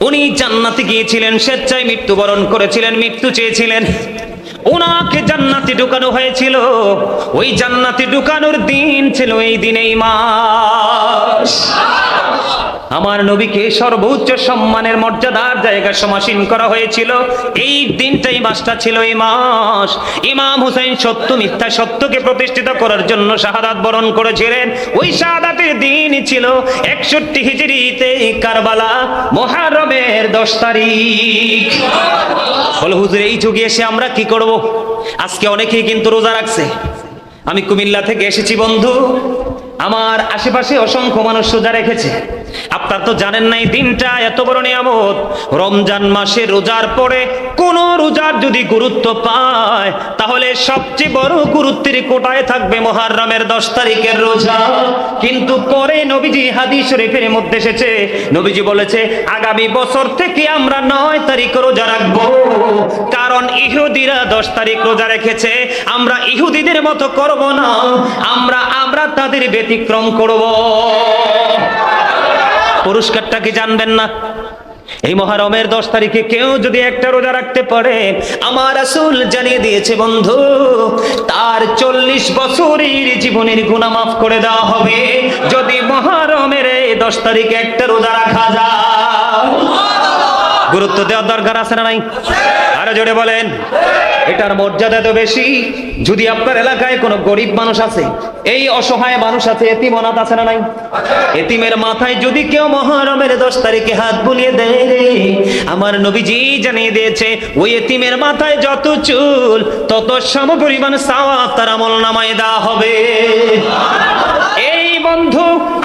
উনি জান্নাতে গিয়েছিলেন, স্বেচ্ছায় মৃত্যুবরণ করেছিলেন, মৃত্যু চেয়েছিলেন। ওনাকে জান্নাতে ঢুকানো হয়েছিল। ওই জান্নাতে ঢুকানোর দিন ছিল এই দিনেই মাস। আমার নবীকে সর্বোচ্চ সম্মানের মর্যাদার জায়গা সমাসীন করা হয়েছিল। এই দিনটাই মাসটা ছিল এই মাস। ইমাম হুসাইন সত্য মিথ্যা সত্যকে প্রতিষ্ঠিত করার জন্য শাহাদাত বরণ করেছিলেন। ওই শাহাদাতের দিনই ছিল একষট্টি হিজড়িতে কারবালা মহারমের দশ তারিখ। বলে, হুজুর, এই যুগে এসে আমরা কি করব? আজকে অনেকেই কিন্তু রোজা রাখছে। আমি কুমিল্লা থেকে এসেছি, বন্ধু। আমার আশেপাশে অসংখ্য মানুষ রোজা রেখেছে। আপনার তো জানেন নাই, দিনটা এত বড় নিয়ামত। রমজান মাসে রোজার পরে কোন রোজার যদি গুরুত্ব পায়, তাহলে সবচেয়ে বড় গুরুত্বের কোটায় থাকবে মহারমের দশ তারিখের রোজা। কিন্তু পরে নবীজি হাদিস শরীফের মধ্যে এসেছে, নবীজি বলেছে, আগামী বছর থেকে আমরা নয় তারিখ রোজা রাখব। কারণ ইহুদিরা দশ তারিখ রোজা রেখেছে, আমরা ইহুদিদের মতো করব না, আমরা আমরা তাদের ব্যতিক্রম করব। পুরস্কারটা কি জানবেন না? এই মহারমের দশ তারিখে কেউ যদি একটা রোজা রাখতে পারে, আমার আসুল জানিয়ে দিয়েছে, বন্ধু, তার চল্লিশ বছরের জীবনের গুণা মাফ করে দেওয়া হবে। যদি মহারমের এই দশ তারিখে একটা রোজা রাখা যায় গুরুত্ব দেওয়ার দরকার আছে না নাই? আরও জোরে বলেন। এটার মর্যাদা তো বেশি। যদি আপনার এলাকায় কোনো গরিব মানুষ আছে, এই অসহায় মানুষ আছে, এতিম অনাথ আছে না নাই? এতিমের মাথায় যদি কেউ মহরমের দশ তারিখে হাত বুলিয়ে দেয় রে, আমার নবীজি জানিয়ে দিয়েছে, ওই এতিমের মাথায় যত চুল, তত সম পরিমাণ সাওয়াব তার আমল নামায় দেওয়া হবে। এই বন্ধু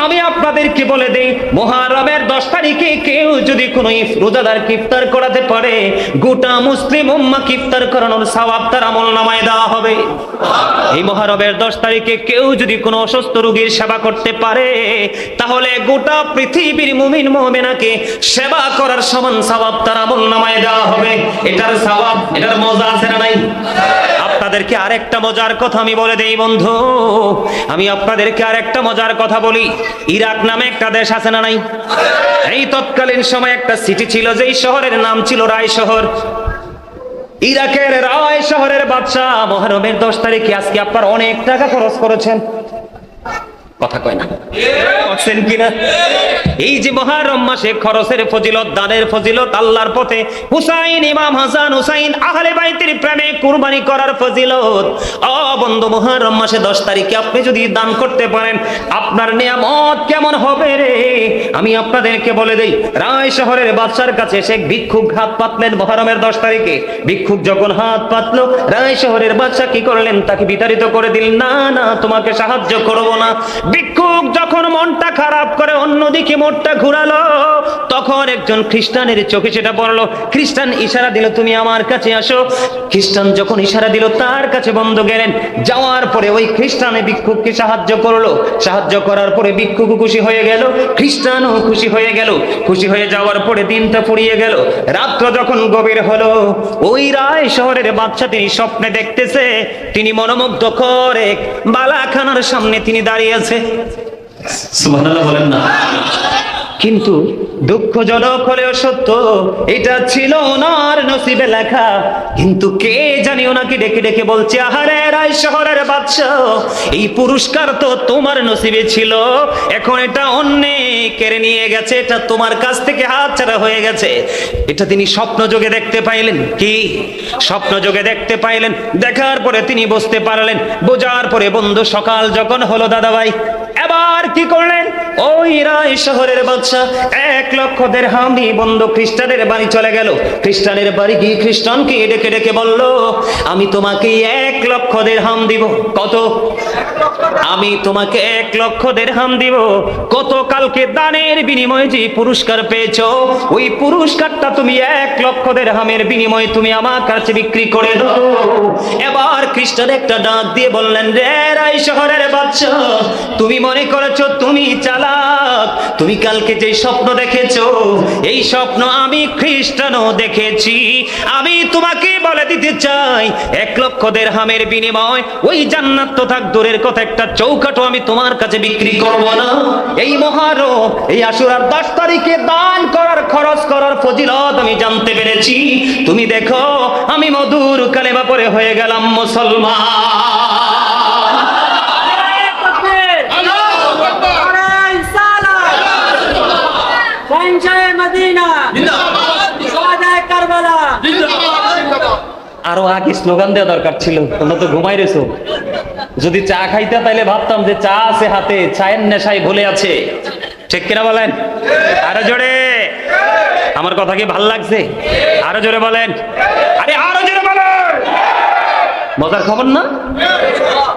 আমি আপনাদেরকে বলে দেই, মহারমের দশ তারিখে কেউ যদি কোনো রোজাদার ইফতার করাতে পারে, গোটা মুসলিম উম্মা ইফতার করানোর সওয়াব তার আমল নামায় দেওয়া হবে। এই মহারমের দশ তারিখে কেউ যদি কোনো অসুস্থ রোগীর সেবা করতে পারে, তাহলে গোটা পৃথিবীর মুমিন মোমেনাকে সেবা করার সমান সওয়াব তার আমল নামায় দেওয়া হবে। এটার সওয়াব, এটার মজা আছে না নাই? আপনাদেরকে আরেকটা মজার কথা আমি বলে দেই, বন্ধু। আমি আপনাদেরকে আরেকটা মজার কথা বলি। ইরাক নামে একটা দেশ আছে না নাই? এই তৎকালীন সময় একটা সিটি ছিল, যেই শহরের নাম ছিল রায় শহর। ইরাকের রায় শহরের বাদশাহ মহরমের দশ তারিখে আজকে আপনার অনেক টাকা খরচ করেছেন। কথা কয় না। করছেন কিনা? এই যে মহারম মাসে খরচের ফজিলত, দানের ফজিলত, আল্লাহর পথে হুসাইন, ইমাম হাসান, হুসাইন আহলে বাইতের প্রেমে কুরবানি করার ফজিলত। ও বন্ধু, মহারম মাসে দশ তারিখে আপনি যদি দান করতে পারেন, আপনার নিয়ামত কেমন হবে রে? আমি আপনাদেরকে বলে দেই, রায় শহরের বাদশার কাছে এক ভিক্ষুক হাত পাতলেন মহারমের দশ তারিখে। ভিক্ষুক যখন হাত পাতলো, রায় শহরের বাদশা কি করলেন? তাকে বিতাড়িত করে দিলেন, না না, তোমাকে সাহায্য করব না। ভিক্ষুক যখন মনটা খারাপ করে, অন্যদিকে মোটটা ঘুরালো, তখন একজন খ্রিস্টানের চোখে সেটা পড়ল। খ্রিস্টান ইশারা দিল, তুমি আমার কাছে আসো। খ্রিস্টান যখন ইশারা দিল, তার কাছে বন্ধ গেলেন। যাওয়ার পরে ওই খ্রিস্টানে ভিক্ষুককে সাহায্য করল। সাহায্য করার পরে ভিক্ষুক খুশি হয়ে গেল, খ্রিস্টানও খুশি হয়ে গেল। খুশি হয়ে যাওয়ার পরে দিনটা ফুরিয়ে গেল। রাত্র যখন গভীর হলো, ওই রায় শহরের বাচ্চা তিনি স্বপ্নে দেখতেছে। তিনি মনোমুগ্ধ করে বালাখানার সামনে তিনি দাঁড়িয়ে আছে সুবহানাল্লাহ বলেন না। কিন্তু দুঃখজনক হলেও সত্য, এটা ছিল ওনার নসিবে লেখা। কিন্তু কে জানি ওনাকে ডেকে ডেকে বলছে, আহারে রায় শহরের বাদশা এই পুরস্কার তো তোমার নসিবে ছিল। এখন এটা অন্য কেড়ে নিয়ে গেছে, এটা তোমার কাছ থেকে হাত ছাড়া হয়ে গেছে। এটা তিনি স্বপ্ন যোগে দেখতে পাইলেন। কি? স্বপ্ন যোগে দেখতে পাইলেন। দেখার পরে তিনি বসতে পারলেন। বোঝার পরে বন্ধু সকাল যখন হলো দাদা ভাই এবার কি করলেন? ওই রায় শহরের বাদশা এক লক্ষ দেড় হামি বন্ধ খ্রিস্টানের বাড়ি চলে গেল। খ্রিস্টানের বাড়ি গিয়ে খ্রিস্টানকে ডেকে ডেকে বলল, আমি তোমাকে এক লক্ষ দেড় হাম দিব। কত? আমি তোমাকে এক লক্ষ দেড় হাম দিব। কত কালকে দানের বিনিময়ে যে পুরস্কার পেয়েছ, ওই পুরস্কারটা তুমি এক লক্ষ দেড় হামের বিনিময়ে তুমি আমার কাছে বিক্রি করে দাও। এবার খ্রিস্টান একটা ডাক দিয়ে বললেন, রে রাই শহরের বাচ্চা তুমি মনে করেছ তুমি চালাক তুমি কালকে যে স্বপ্ন দেখেছ, এই স্বপ্ন আমি খ্রিস্টানও দেখেছি। আমি তোমাকে বলে দিতে চাই, এক লক্ষ দেড় হামের বিনিময়, ওই জান্নাত তো থাক দূরের কথা একটা চৌকাটো আমি তোমার কাছে বিক্রি করব না। এই মহারম এই আশুরার দশ তারিখে দান করার খরচ করার ফজিলত আমি জানতে পেরেছি। তুমি দেখো, আমি মধুর কালেমা পরে হয়ে গেলাম মুসলমান। আরও আগে স্লোগান দেওয়া দরকার ছিল, তোমরা তো ঘুমাই রেছো যদি চা খাইতে তাইলে ভাবতাম যে চা আছে হাতে, চায়ের নেশায় ভুলে আছে। ঠিক কিনা বলেন? আরও জোরে। আমার কথা কি ভালো লাগছে? আরও জোরে বলেন। আরে আরও জোরে বলেন! মজার খবর না?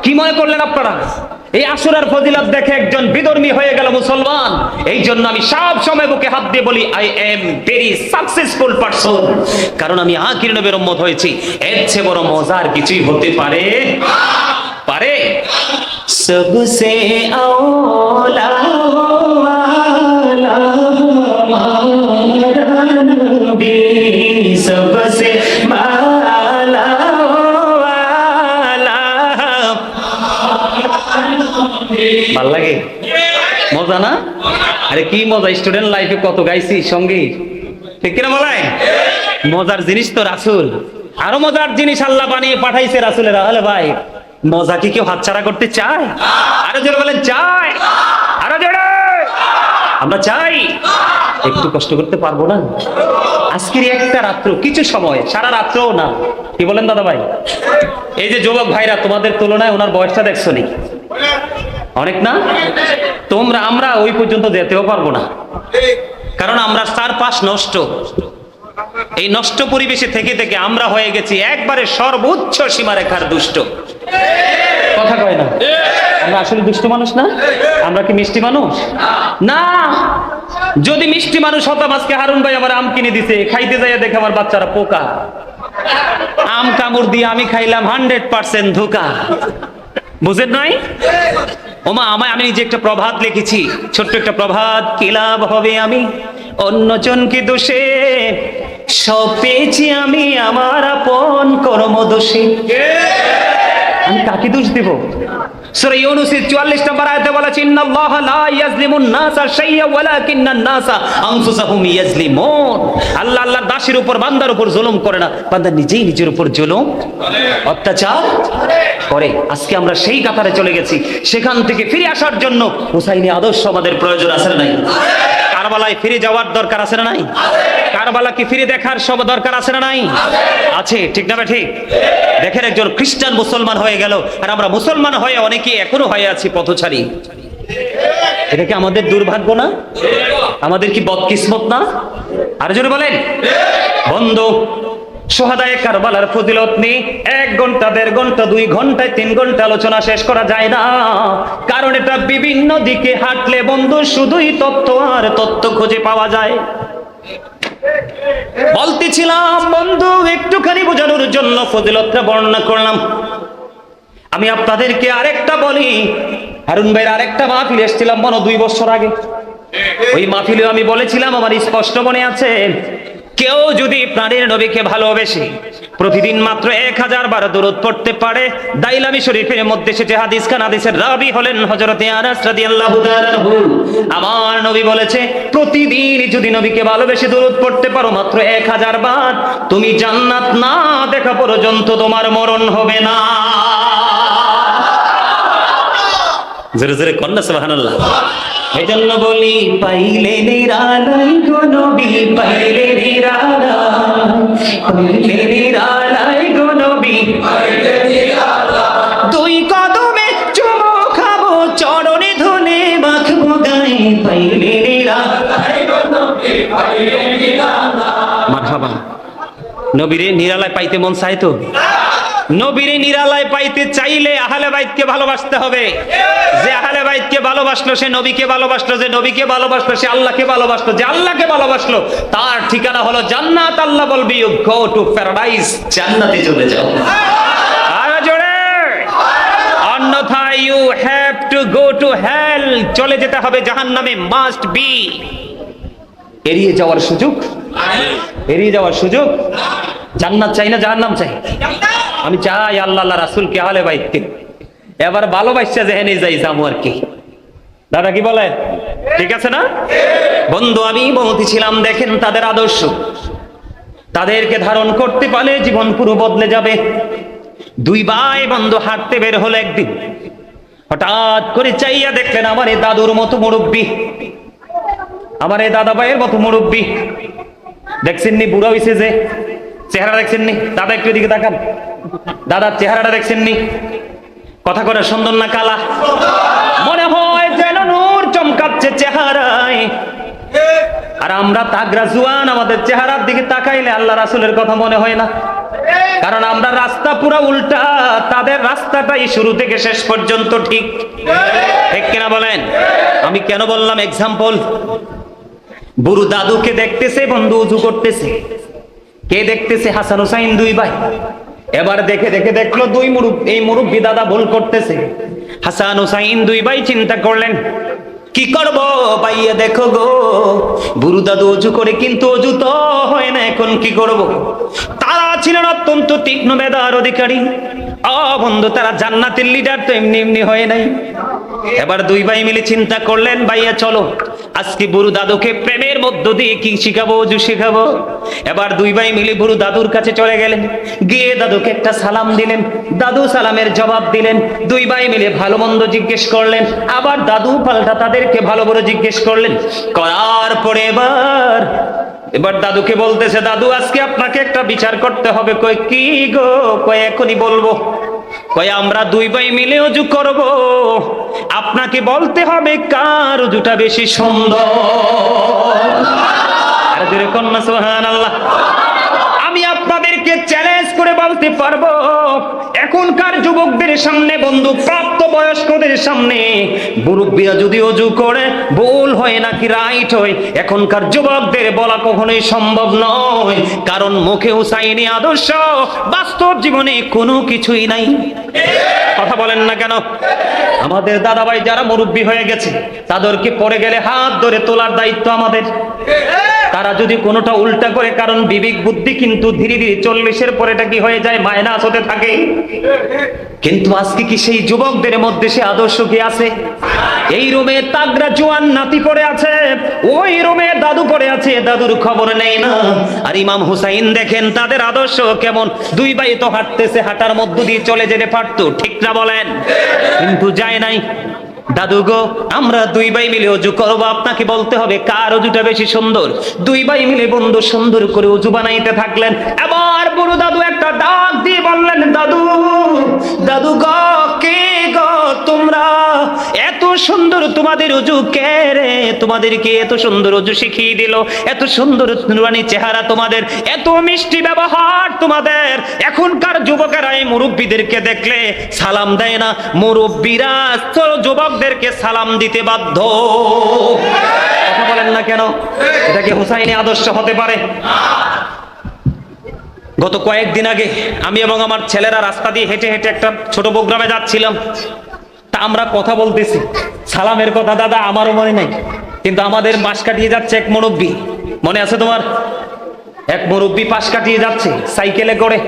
কি মনে করলেন আপনারা? এই আসুরার ফজিলত দেখে একজন বিধর্মী হয়ে গেল মুসলমান। এই জন্য আমি সব সময় বুকে হাত দিয়ে বলি I am very successful person কারণ আমি আকির নবীর উম্মত হয়েছি। এর চেয়ে বড় মজার কিছুই হতে পারে? পারে? সবসে আওলা ওয়ালা ভালো লাগে? মজা না? আরে কি মজা স্টুডেন্ট লাইফে কত গাইছি সঙ্গী ঠিক কিনা বলাই? মজার জিনিস তো রাসুল। আরও মজার জিনিস আল্লাহ বানিয়ে পাঠাইছে রাসুলের। আহলে ভাই, মজা কি কেউ হাতছাড়া করতে চায়? আরও জোরে বলেন, চায়। আরও জোরে। আমরা চাই। একটু কষ্ট করতে পারব না? আজকের একটা রাত্র, কিছু সময়, সারা রাত্রও না। কি বলেন দাদা ভাই? এই যে যুবক ভাইরা, তোমাদের তুলনায় ওনার বয়সটা দেখছ নি অনেক না? তোমরা, আমরা ওই পর্যন্ত যেতেও পারব না। কারণ আমরা চার পাশ নষ্ট। এই নষ্ট পরিবেশে থেকে থেকে আমরা হয়ে গেছি একবারে সর্বোচ্চ সীমারেখার দুষ্ট। কথা কয় না? আমরা আসলে দুষ্ট মানুষ না? আমরা কি মিষ্টি মানুষ? না! যদি মিষ্টি মানুষ হতাম, আজকে হারুন ভাই আমার আম কিনে দিছে। খাইতে যাইয়া দেখে আমার বাচ্চারা পোকা। আম কামড় দিয়ে আমি খাইলাম হান্ড্রেড পার্সেন্ট ধোকা। বুঝেন নাই? ওমা আমায় আমি নিজে একটা প্রভাত লিখেছি। ছোট্ট একটা প্রভাত কি লাভ হবে আমি? অন্যজনকে দোষে সব পেয়েছি আমি আমার আপন কর্ম দোষে আমি কাকে দোষ দেব? সূরা ইউনূসের 44 নম্বর আয়াতে বলা আছে ইন্নাল্লাহা লা ইয়াজলিমুন নাসা শাইয়্যা ওয়ালাকিন্নান নাসা আনফুসাহুম ইয়াজলিমুন। আল্লাহ আল্লাহর দাসের উপর বান্দার উপর জুলুম করে না বান্দা নিজেই নিজের উপর জুলুম অত্যাচার করে। আজকে আমরা সেই কাতারে চলে গেছি সেখান থেকে ফিরে আসার জন্য হুসাইনি আদর্শ আমাদের প্রয়োজন আছে নাই? কারবালায় ফিরে যাওয়ার দরকার আছে না নাই? কারবালা কি ফিরে দেখার সব দরকার আছে না নাই? আছে, ঠিক না ঠিক দেখেন একজন খ্রিস্টান মুসলমান হয়ে গেল, আর আমরা মুসলমান হয়ে অনেকে এখনও হয়ে আছি পথচারী। এটা কি আমাদের দুর্ভাগ্য না? আমাদের কি বদকিসমত না? আর জোরে বলেন। বন্ধু সোহাদায় কারবালার ফজিলত নিয়ে এক ঘণ্টা, দেড় ঘণ্টা, দুই ঘন্টায় তিন ঘণ্টা আলোচনা শেষ করা যায় না। কারণ এটা বিভিন্ন দিকে হাঁটলে বন্ধু, শুধুই তথ্য আর তথ্য খুঁজে পাওয়া যায়। বলতেছিলাম, বন্ধু, একটুখানি বোঝানোর জন্য ফজিলতটা বর্ণনা করলাম। আমি আপনাদেরকে আরেকটা বলি। হারুন ভাইয়ের আরেকটা মাহফিল এসেছিলাম মনে দুই বছর আগে। ওই মাহফিলে আমি বলেছিলাম, আমার স্পষ্ট মনে আছে কেউ যদি প্রাণের নবীকে ভালোবেসে প্রতিদিন মাত্র এক হাজার বার দূরত পড়তে পারে, দাইলামি শরীফের মধ্যে সেটি হাদিস খান হাদিসের রাবি হলেন হজরতে আমার নবী বলেছে, প্রতিদিন যদি নবীকে ভালোবেসে দূরত পড়তে পারো মাত্র এক হাজার বার, তুমি জান্নাত না দেখা পর্যন্ত তোমার মরণ হবে না। জোরে জোরে কন্যা সুবহানাল্লাহ। এই জন্য বলি পাইলে নিরালাই গো নবী পাইলে নিরালাই পাইলে নিরালাই গো নবী দুই কদমে চুমো খাব চরণে ধনে মাখবো গায়ে পাইলে নিরালাই মারহাবা। নবীরে নিরালায় পাইতে মন চাই তো? নবীরে নিরালায় পাইতে চাইলে আহলে বাইতকে ভালোবাসতে হবে। যে আহলে বাইতকে ভালোবাসলো, সে নবীকে ভালোবাসলো, যে নবীকে ভালোবাসলো, সে আল্লাহকে ভালোবাসলো, যে আল্লাহকে ভালোবাসলো, তার ঠিকানা হলো জান্নাত, আল্লাহ বলবি ইউ গো টু জান্নাতে চলে যাও। জোরে। You have to go to hell চলে যেতে হবে জাহান্নামে মাস্ট বি এড়িয়ে যাওয়ার সুযোগ? এড়িয়ে যাওয়ার সুযোগ? জান্নাত চাই না, জাহান্নাম চাই? আমি চাই আল্লাহ আল্লাহ রাসুলকে আহলে বাইতকে এবার ভালোবাসা যেহেনে যাই যাব আর কি। দাদা কি বলেন ঠিক আছে না? বন্ধু, আমি বলতেছিলাম দেখেন তাদের আদর্শ। তাদেরকে ধারণ করতে পারলে জীবন পুরো বদলে যাবে। দুই ভাই বন্ধু, হাঁটতে বের হলো একদিন। হঠাৎ করে চাইয়া দেখলেন, আমার এই দাদুর মতো মুরব্বী। আমার এই দাদা ভাইয়ের মতো মুরব্বী। দেখছেননি, বুড়া হয়েছে যে। চেহারা দেখছেননি? দাদা, একটু এদিকে তাকান। দাদার চেহারাটা দেখছেননি? কথা করে সুন্দর না কালা? মনে হয় যেন নূর চমকাচ্ছে চেহারায়। আর আমরা তাগরা জুয়ান, আমাদের চেহারার দিকে তাকাইলে আল্লাহ রাসুলের কথা মনে হয় না। কারণ আমরা রাস্তা পুরা উল্টা, তাদের রাস্তাটাই শুরু থেকে শেষ পর্যন্ত ঠিক। ঠিক কিনা বলেন? আমি কেন বললাম এক্সাম্পল বুড়ু দাদুকে দেখতেছে, বন্ধু উজু করতেছে। কে দেখতেছে? হাসান হুসাইন দুই ভাই। এবার দেখে দেখে দেখল দুই মুরুব, এই মুরুব্বি দাদা ভুল করতেছে। হাসান হুসাইন দুই ভাই চিন্তা করলেন, কি করব ভাইয়া দেখো গো, বুড়ু দাদু অজু করে কিন্তু অজু তো হয় না, এখন কি করব? তারা ছিলেন অত্যন্ত তীক্ষ্ণ মেধার অধিকারী। অ বন্ধু, তারা জান্নাতের লিডার তো এমনি এমনি হয় নাই। এবার দুই ভাই মিলে চিন্তা করলেন, ভাইয়া, চলো, আজকে বুড়ু দাদুকে প্রেমের মধ্য দিয়ে কি শিখাবো, অজু শিখাবো? এবার দুই ভাই মিলে বুড়ু দাদুর কাছে চলে গেলেন। গিয়ে দাদুকে একটা সালাম দিলেন। দাদু সালামের জবাব দিলেন। দুই ভাই মিলে ভালো মন্দ জিজ্ঞেস করলেন। আবার দাদু পাল্টা তাদেরকে ভালো করে জিজ্ঞেস করলেন। করার পরে এবার এবার দাদুকে বলতেছে, দাদু, আজকে আপনাকে একটা বিচার করতে হবে। কই কি গো? কই এখনই বলব। কই আমরা দুই ভাই মিলে অজু করব। আপনাকে বলতে হবে কার অজুটা বেশি সুন্দর? আর আল্লাহ আমি আপনাদেরকে বলতে পারব, এখনকার যুবকদের সামনে বন্ধু প্রাপ্ত বয়স্কদের সামনে, মুরব্বীরা যদি অজু করে, ভুল হয় নাকি রাইট হয়, এখনকার যুবকদের বলা কখনোই সম্ভব নয়। কারণ মুখে হুসাইনি আদর্শ, বাস্তব জীবনে কোনো কিছুই নাই। কথা বলেন না কেন? আমাদের দাদাভাই যারা মুরব্বী হয়ে গেছে, তাদেরকে পরে গেলে হাত ধরে তোলার দায়িত্ব আমাদের। তারা যদি কোনোটা উল্টা করে, কারণ বিবেক বুদ্ধি কিন্তু ধীরে ধীরে চল্লিশের পরেটা কি হয়ে যায়? মাইনাস হতে থাকে। কিন্তু আজকে কি সেই যুবকদের মধ্যে সে আদর্শ কি আছে? এই রুমে তাগরা জোয়ান নাতি পড়ে আছে, ওই রুমে দাদু পড়ে আছে, দাদুর খবর নেই না। আর ইমাম হুসাইন দেখেন, তাদের আদর্শ কেমন? দুই ভাই তো হাঁটতেছে, হাঁটার মধ্য দিয়ে চলে যেতে পারতো, ঠিক না বলেন? কিন্তু যায় নাই। দাদু গো, আমরা দুই ভাই মিলে অজু করব, আপনাকে বলতে হবে কার অজুটা বেশি সুন্দর? দুই ভাই মিলে বন্ধু সুন্দর করে অজু বানাইতে থাকলেন। এবার বুড়ো দাদু একটা ডাক দিয়ে বললেন, দাদু দাদু গো, কে গো তোমরা? এত সুন্দর তোমাদের অজু কে রে? তোমাদেরকে এত সুন্দর অজু শিখিয়ে দিল। এত সুন্দর নুরানি চেহারা তোমাদের। এত মিষ্টি ব্যবহার তোমাদের। এখনকার যুবকেরা এই মুরব্বীদেরকে দেখলে সালাম দেয় না। মুরব্বীরা যুবকদেরকে সালাম দিতে বাধ্য। কথা বলেন না কেন? এটা কি হুসাইনি আদর্শ হতে পারে? গত কয়েকদিন আগে আমি এবং আমার ছেলেরা রাস্তা দিয়ে হেঁটে হেঁটে একটা ছোট প্রোগ্রামে যাচ্ছিলাম। তা আমরা কথা বলতেছি। সালামের কথা, দাদা, আমারও মনে নাই। কিন্তু আমাদের পাশ কাটিয়ে যাচ্ছে এক মুরব্বী। মনে আছে তোমার? এক মুরব্বী পাশ কাটিয়ে যাচ্ছে, সাইকেলে করে।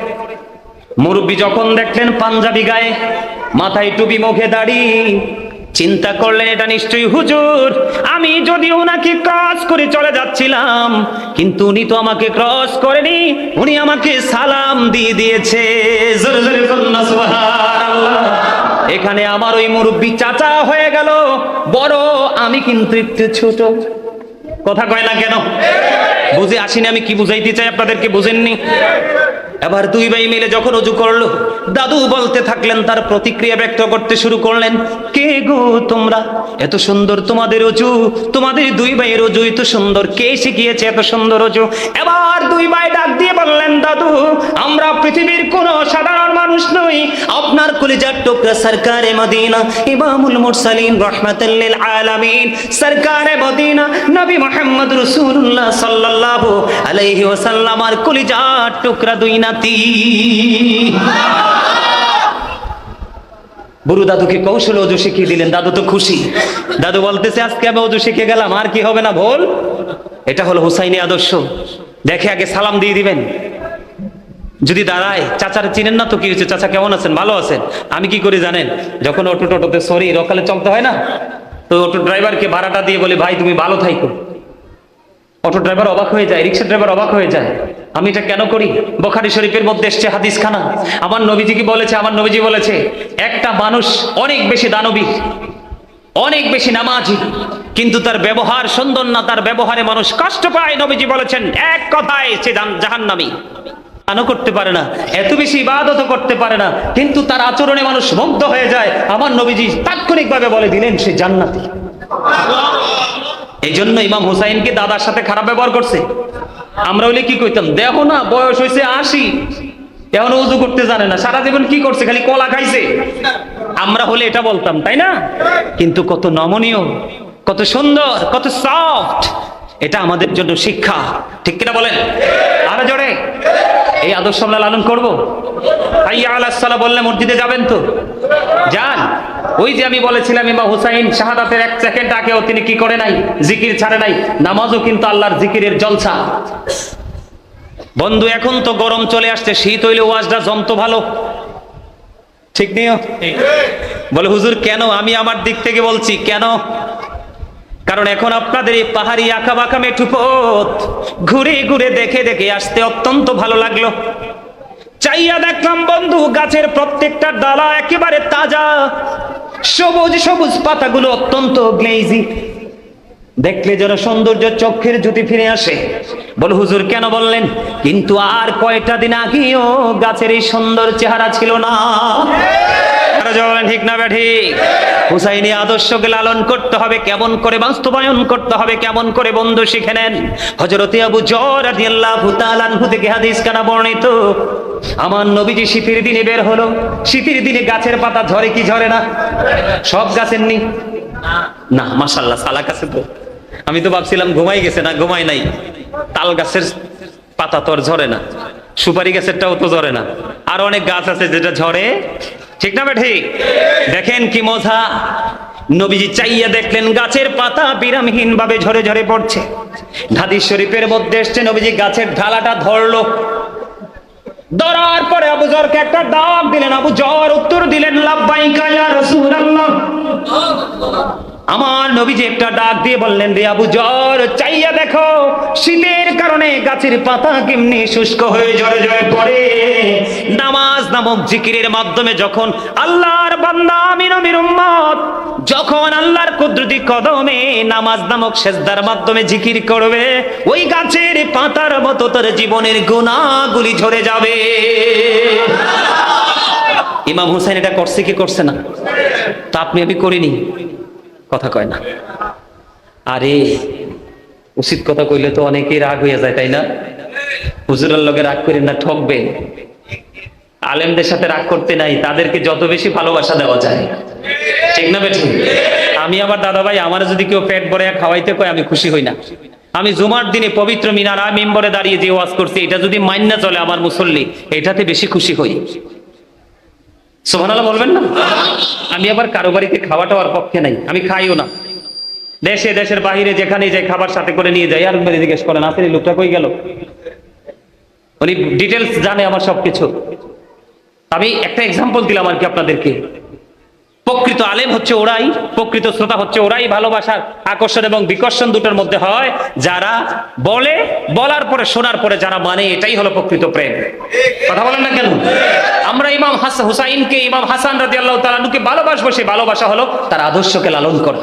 মুরব্বী যখন দেখলেন পাঞ্জাবি গায়ে, মাথায় টুপি মুখে দাড়ি চিন্তা করলেন, এটা নিশ্চয়ই হুজুর। আমি যদি ওনাকে ক্রস করে চলে যাচ্ছিলাম, কিন্তু উনি তো আমাকে ক্রস করেনি। উনি আমাকে সালাম দিয়ে দিয়েছে। এখানে আমার ওই মুরব্বী চাচা হয়ে গেল। বড়, আমি কিন্তু একটু ছোট। কথা কয় না কেন? বুঝে আসিনি আমি কি বুঝাইতে চাই, আপনাদেরকে বুঝেননি? এবার দুই ভাই মিলে যখন অজু করল, দাদু বলতে থাকলেন, তার প্রতিক্রিয়া ব্যক্ত করতে শুরু করলেন, কে গো তোমরা? এত সুন্দর তোমাদের অজু তোমাদের দুই ভাইয়ের অজু এত সুন্দর, কে শিখিয়েছে এত সুন্দর অজু এবার দুই ভাই ডাক দিয়ে বললেন, দাদু, আমরা পৃথিবীর কোন সাধারণ মানুষ নই, আপনার কলিজার টুকরা সরকারে মদিনা, ইমামুল মুরসালিন রহমাতুল্লিল আলামিন, সরকারে মদিনা, নবী মোহাম্মদ রাসূলুল্লাহ সাল্লাল্লাহু আলাইহি ওয়াসাল্লাম, আর কলিজার টুকরা দুই নাতি বুড়ো দাদুকে কৌশল অজু শিখিয়ে দিলেন, দাদু তো খুশি। দাদু বলতেছে, আজকে আমি অজু শিখে গেলাম, আর কি হবে না ভুল? এটা হলো হুসাইনি আদর্শ। দেখে আগে সালাম দিয়ে দিবেন। যদি দাঁড়ায়, চাচার চিনেন না তো কি হয়েছে? চাচা কেমন আছেন? ভালো আছেন? আমি কি করি জানেন? যখন অটো টোটোতে সরি, রকালে চলতে হয় না? তো অটো ড্রাইভারকে ভাড়াটা দিয়ে বলে, ভাই, তুমি ভালো থাইকো। অটো ড্রাইভার অবাক হয়ে যায়, রিক্সা ড্রাইভার অবাক হয়ে যায়। আমি এটা কেন করি? বখারি শরীফের মধ্যে এসছে হাদিস খানা আমার নবীজি কি বলেছে? আমার নবীজি বলেছে, একটা মানুষ অনেক বেশি দানবী, অনেক বেশি নামাজি, কিন্তু তার ব্যবহার সুন্দর না, তার ব্যবহারে মানুষ কষ্ট পায়। নবীজি বলেছেন, এক কথায় সে জাহান্নামী। দানও করতে পারে না? এত বেশি ইবাদত করতে পারে না, কিন্তু তার আচরণে মানুষ মুগ্ধ হয়ে যায়। আমার নবীজি তাৎক্ষণিকভাবে বলে দিলেন, সে জান্নাতি। এই জন্য ইমাম হুসাইনকে দাদার সাথে খারাপ ব্যবহার করছে। আমরা হইলে কি কইতাম? দেখো না, বয়স হয়েছে আশি। এখন উজু করতে জানে না। সারা জীবন কি করছে? খালি কলা খাইছে। আমরা হলে এটা বলতাম, তাই না? কিন্তু কত নমনীয়, কত সুন্দর, কত সফট এটা আমাদের জন্য শিক্ষা। ঠিক কিনা বলেন? আরও জোরে। এই আদর্শ আমরা লালন করব? আইয়া আলাহ বললে মসজিদে যাবেন তো? যান। ওই যে আমি বলেছিলাম ইমা হুসাইন শাহাদাতের এক সেকেন্ড আগেও তিনি কি করে নাই? জিকির ছাড়ে নাই। নামাজও কিন্তু আল্লাহর জিকিরের জলসা। বন্ধু এখন তো গরম চলে আসছে শীত হইলে ওয়াজটা জমতো ভালো। ঠিক নিও? বলে হুজুর কেন? আমি আমার দিক থেকে বলছি কেন? কারণ এখন আপনাদের এই পাহাড়ি আঁকা বাঁকা মেঠু পথ ঘুরে ঘুরে দেখে দেখে আসতে অত্যন্ত ভালো লাগল। চাইয়া দেখলাম বন্ধু, গাছের প্রত্যেকটা ডালা একেবারে তাজা। সবুজ সবুজ পাতাগুলো অত্যন্ত গ্লেজি। দেখলে যেন সৌন্দর্য চক্ষের জ্যোতি ফিরে আসে। বল, হুজুর কেন বললেন? কিন্তু আর কয়টা দিন আগেও গাছের এই সুন্দর চেহারা ছিল না। বলেন ঠিক না বে ঠিক হুসাইনি আদর্শকে লালন করতে হবে, কেমন করে বাস্তবায়ন করতে হবে, কেমন করে বন্ধু শিখে নেন? হজরতে আবু জর বর্ণিত, আমার নবীজি শীতের দিনে বের হলো, শীতের দিনে গাছের পাতা ঝরে কি ঝরে না? সব গাছের নি না, মাশাআল্লাহ সালা আছে তো। আমি তো ভাবছিলাম ঘুমাই গেছে না ঘুমাই নাই। তাল গাছের পাতা তোর ঝরে না। সুপারি গাছেরটাও তো ঝরে না। আর অনেক গাছ আছে যেটা ঝরে। ঠিক না ঠিক দেখেন কি মজা। নবীজি চাইয়া দেখলেন, গাছের পাতা বিরামহীন ভাবে ঝরে ঝরে পড়ছে। হাদিস শরীফের মধ্যে এসছে নবীজি, গাছের ঢালাটা ধরলো। ধরার পরে আবু জরকে একটা ডাক দিলেন, আবু জর, উত্তর দিলেন, লাব্বাইকা ইয়া রাসূলুল্লাহ। আমার নবীজি একটা ডাক দিয়ে বললেন, রে আবু জর চাইয়া দেখো, শীতের কারণে গাছের পাতা কেমনি শুষ্ক হয়ে ঝরে ঝরে পড়ে। নামাজ নামক জিকিরের মাধ্যমে যখন আল্লাহর বান্দা আমি নবীর উম্মত, যখন আল্লাহর কুদরতি কদমে নামাজ নামক সেজদার মাধ্যমে জিকির করবে, ওই গাছের পাতার মতো তার জীবনের গুণাগুলি ঝরে যাবে। ইমাম হুসাইন এটা করছে কি করছে না? তা আপনি, আমি করিনি। কথা কয় না। আরে, উচিত কথা কইলে তো অনেকেই রাগ হইয়া যায়, তাই না? হুজুরের লগে রাগ করেন না, ঠকবে। আলেমদের সাথে রাগ করতে নাই, তাদেরকে যত বেশি ভালোবাসা দেওয়া যায়। ঠিক না বেঠিক আমি আমার দাদা ভাই আমার যদি কেউ পেট ভরে খাওয়াইতে কয়, আমি খুশি হই না। আমি জুমার দিনে পবিত্র মিনারা মেম্বরে দাঁড়িয়ে যে ওয়াজ করছি, এটা যদি মান্য চলে আমার মুসল্লি, এটাতে বেশি খুশি হই। সোহানালা বলবেন না? আমি আবার কারও বাড়িতে খাওয়া টাওয়ার পক্ষে নাই, আমি খাইও না। দেশে, দেশের বাহিরে যেখানে যাই খাবার সাথে করে নিয়ে যাই আর জিজ্ঞেস করেন আসেনি লোকটা? কই গেল? উনি ডিটেলস জানে আমার সবকিছু। আমি একটা এক্সাম্পল দিলাম আর কি আপনাদেরকে। প্রকৃত আলেম হচ্ছে ওরাই, প্রকৃত শ্রোতা হচ্ছে ওরাই, ভালোবাসার আকর্ষণ এবং বিকর্ষণ দুটোর মধ্যে হয়। যারা বলে, বলার পরে, শোনার পরে যারা মানে এটাই হলো প্রকৃত প্রেম। কথা বলেন না কেন? আমরা ইমাম হাসান হুসাইনকে, ইমাম হাসান রাজি আল্লাহ তালুকে ভালোবাসবো, সেই ভালোবাসা হলো তার আদর্শকে লালন করা।